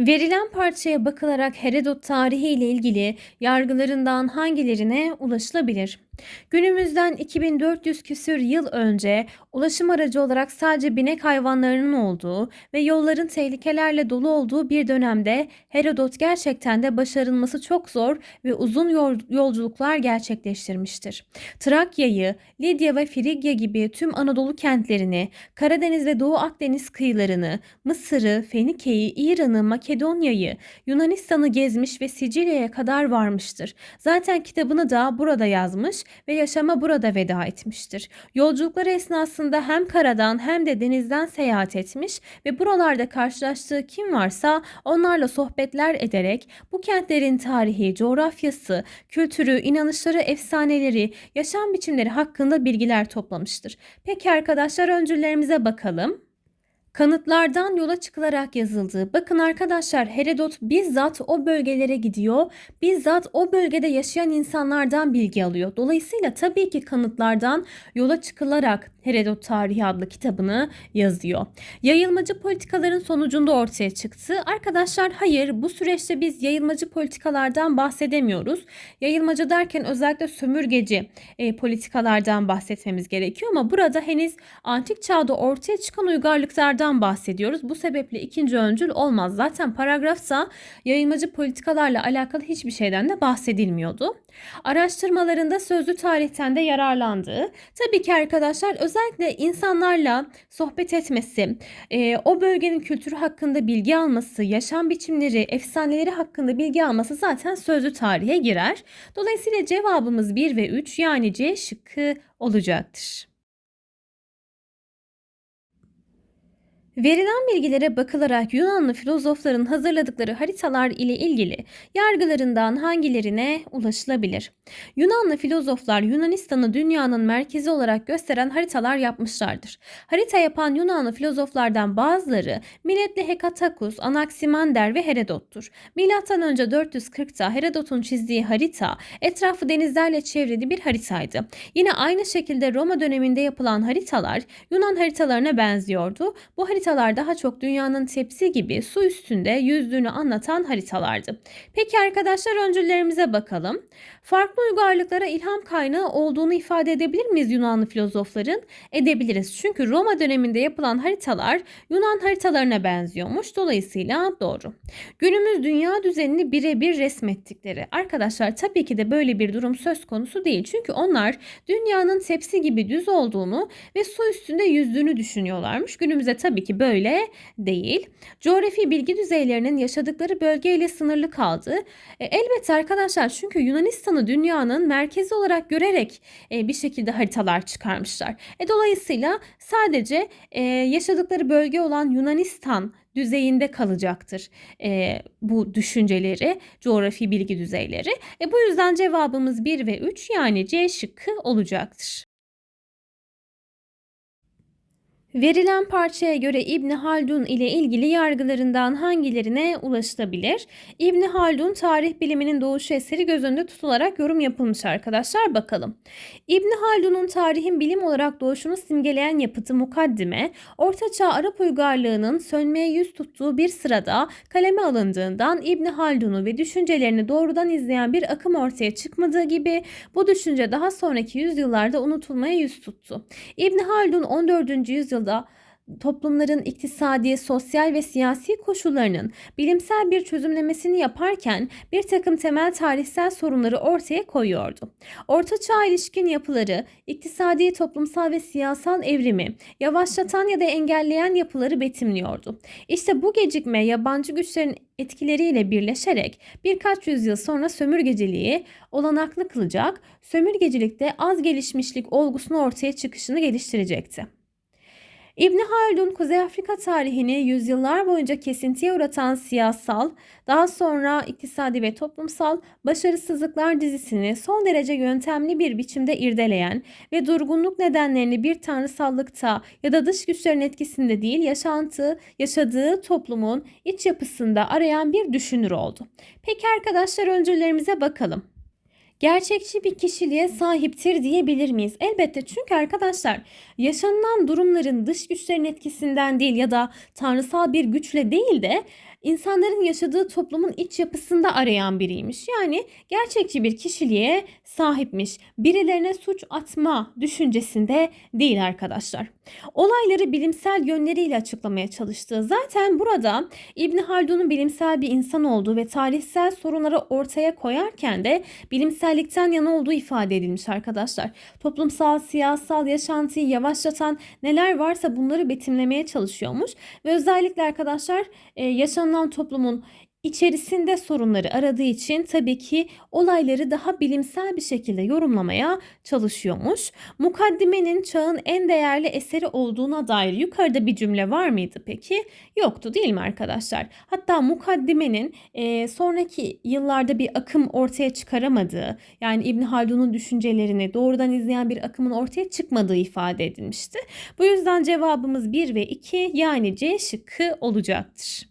Verilen parçaya bakılarak Herodot tarihi ile ilgili yargılarından hangilerine ulaşılabilir? Günümüzden 2400 küsür yıl önce ulaşım aracı olarak sadece binek hayvanlarının olduğu ve yolların tehlikelerle dolu olduğu bir dönemde Herodot gerçekten de başarılması çok zor ve uzun yolculuklar gerçekleştirmiştir. Trakya'yı, Lidya ve Frigya gibi tüm Anadolu kentlerini, Karadeniz ve Doğu Akdeniz kıyılarını, Mısır'ı, Fenike'yi, İran'ı, Makedonya'yı, Yunanistan'ı gezmiş ve Sicilya'ya kadar varmıştır. Zaten kitabını da burada yazmış ve yaşama burada veda etmiştir. Yolculukları esnasında hem karadan hem de denizden seyahat etmiş ve buralarda karşılaştığı kim varsa onlarla sohbetler ederek bu kentlerin tarihi, coğrafyası, kültürü, inanışları, efsaneleri, yaşam biçimleri hakkında bilgiler toplamıştır. Peki arkadaşlar öncüllerimize bakalım. Kanıtlardan yola çıkılarak yazıldı. Bakın arkadaşlar Herodot bizzat o bölgelere gidiyor. Bizzat o bölgede yaşayan insanlardan bilgi alıyor. Dolayısıyla tabii ki kanıtlardan yola çıkılarak Herodot Tarihi adlı kitabını yazıyor. Yayılmacı politikaların sonucunda ortaya çıktı. Arkadaşlar hayır bu süreçte biz yayılmacı politikalardan bahsedemiyoruz. Yayılmacı derken özellikle sömürgeci e, politikalardan bahsetmemiz gerekiyor ama burada henüz antik çağda ortaya çıkan uygarlıklardan bahsediyoruz. Bu sebeple ikinci öncül olmaz. Zaten paragrafsa yayılmacı politikalarla alakalı hiçbir şeyden de bahsedilmiyordu. Araştırmalarında sözlü tarihten de yararlandığı. Tabii ki arkadaşlar özellikle insanlarla sohbet etmesi, e, o bölgenin kültürü hakkında bilgi alması, yaşam biçimleri, efsaneleri hakkında bilgi alması zaten sözlü tarihe girer. Dolayısıyla cevabımız 1 ve 3 yani C şıkkı olacaktır. Verilen bilgilere bakılarak Yunanlı filozofların hazırladıkları haritalar ile ilgili yargılarından hangilerine ulaşılabilir? Yunanlı filozoflar Yunanistan'ı dünyanın merkezi olarak gösteren haritalar yapmışlardır. Harita yapan Yunanlı filozoflardan bazıları milletli Hekatakus, Anaximander ve Herodot'tur. Milattan önce 440'ta Herodot'un çizdiği harita etrafı denizlerle çevrili bir haritaydı. Yine aynı şekilde Roma döneminde yapılan haritalar Yunan haritalarına benziyordu. Bu harita haritalar daha çok dünyanın tepsi gibi su üstünde yüzdüğünü anlatan haritalardı. Peki arkadaşlar öncüllerimize bakalım. Farklı uygarlıklara ilham kaynağı olduğunu ifade edebilir miyiz Yunanlı filozofların? Edebiliriz. Çünkü Roma döneminde yapılan haritalar Yunan haritalarına benziyormuş. Dolayısıyla doğru. Günümüz dünya düzenini birebir resmettikleri. Arkadaşlar tabii ki de böyle bir durum söz konusu değil. Çünkü onlar dünyanın tepsi gibi düz olduğunu ve su üstünde yüzdüğünü düşünüyorlarmış. Günümüzde tabii ki böyle değil. Coğrafi bilgi düzeylerinin yaşadıkları bölgeyle sınırlı kaldı. E, elbette arkadaşlar çünkü Yunanistan'ı dünyanın merkezi olarak görerek e, bir şekilde haritalar çıkarmışlar. E, dolayısıyla sadece e, yaşadıkları bölge olan Yunanistan düzeyinde kalacaktır e, bu düşünceleri, coğrafi bilgi düzeyleri. E, bu yüzden cevabımız 1 ve 3 yani C şıkkı olacaktır. Verilen parçaya göre İbni Haldun ile ilgili yargılarından hangilerine ulaşılabilir? İbni Haldun tarih biliminin doğuş eseri göz önünde tutularak yorum yapılmış arkadaşlar. Bakalım. İbni Haldun'un tarihin bilim olarak doğuşunu simgeleyen yapıtı Mukaddime, Ortaçağ Arap uygarlığının sönmeye yüz tuttuğu bir sırada kaleme alındığından İbni Haldun'u ve düşüncelerini doğrudan izleyen bir akım ortaya çıkmadığı gibi bu düşünce daha sonraki yüzyıllarda unutulmaya yüz tuttu. İbni Haldun 14. yüzyıl yüzyılda toplumların iktisadi, sosyal ve siyasi koşullarının bilimsel bir çözümlemesini yaparken bir takım temel tarihsel sorunları ortaya koyuyordu. Orta Çağ ilişkin yapıları, iktisadi, toplumsal ve siyasal evrimi yavaşlatan ya da engelleyen yapıları betimliyordu. İşte bu gecikme yabancı güçlerin etkileriyle birleşerek birkaç yüzyıl sonra sömürgeciliği olanaklı kılacak, sömürgecilikte az gelişmişlik olgusunu ortaya çıkışını geliştirecekti. İbni Haldun Kuzey Afrika tarihini yüzyıllar boyunca kesintiye uğratan siyasal, daha sonra iktisadi ve toplumsal başarısızlıklar dizisini son derece yöntemli bir biçimde irdeleyen ve durgunluk nedenlerini bir tanrısallıkta ya da dış güçlerin etkisinde değil yaşantı, yaşadığı toplumun iç yapısında arayan bir düşünür oldu. Peki arkadaşlar öncülerimize bakalım. Gerçekçi bir kişiliğe sahiptir diyebilir miyiz? Elbette çünkü arkadaşlar yaşanılan durumların dış güçlerin etkisinden değil ya da tanrısal bir güçle değil de insanların yaşadığı toplumun iç yapısında arayan biriymiş. Yani gerçekçi bir kişiliğe sahipmiş. Birilerine suç atma düşüncesinde değil arkadaşlar. Olayları bilimsel yönleriyle açıklamaya çalıştığı zaten burada İbn Haldun'un bilimsel bir insan olduğu ve tarihsel sorunları ortaya koyarken de bilimsellikten yana olduğu ifade edilmiş arkadaşlar. Toplumsal, siyasal yaşantıyı yavaşlatan neler varsa bunları betimlemeye çalışıyormuş ve özellikle arkadaşlar e, yaşanılan toplumun içerisinde sorunları aradığı için tabii ki olayları daha bilimsel bir şekilde yorumlamaya çalışıyormuş. Mukaddimenin çağın en değerli eseri olduğuna dair yukarıda bir cümle var mıydı peki? Yoktu değil mi arkadaşlar? Hatta mukaddimenin e, sonraki yıllarda bir akım ortaya çıkaramadığı yani İbn Haldun'un düşüncelerini doğrudan izleyen bir akımın ortaya çıkmadığı ifade edilmişti. Bu yüzden cevabımız 1 ve 2 yani C şıkkı olacaktır.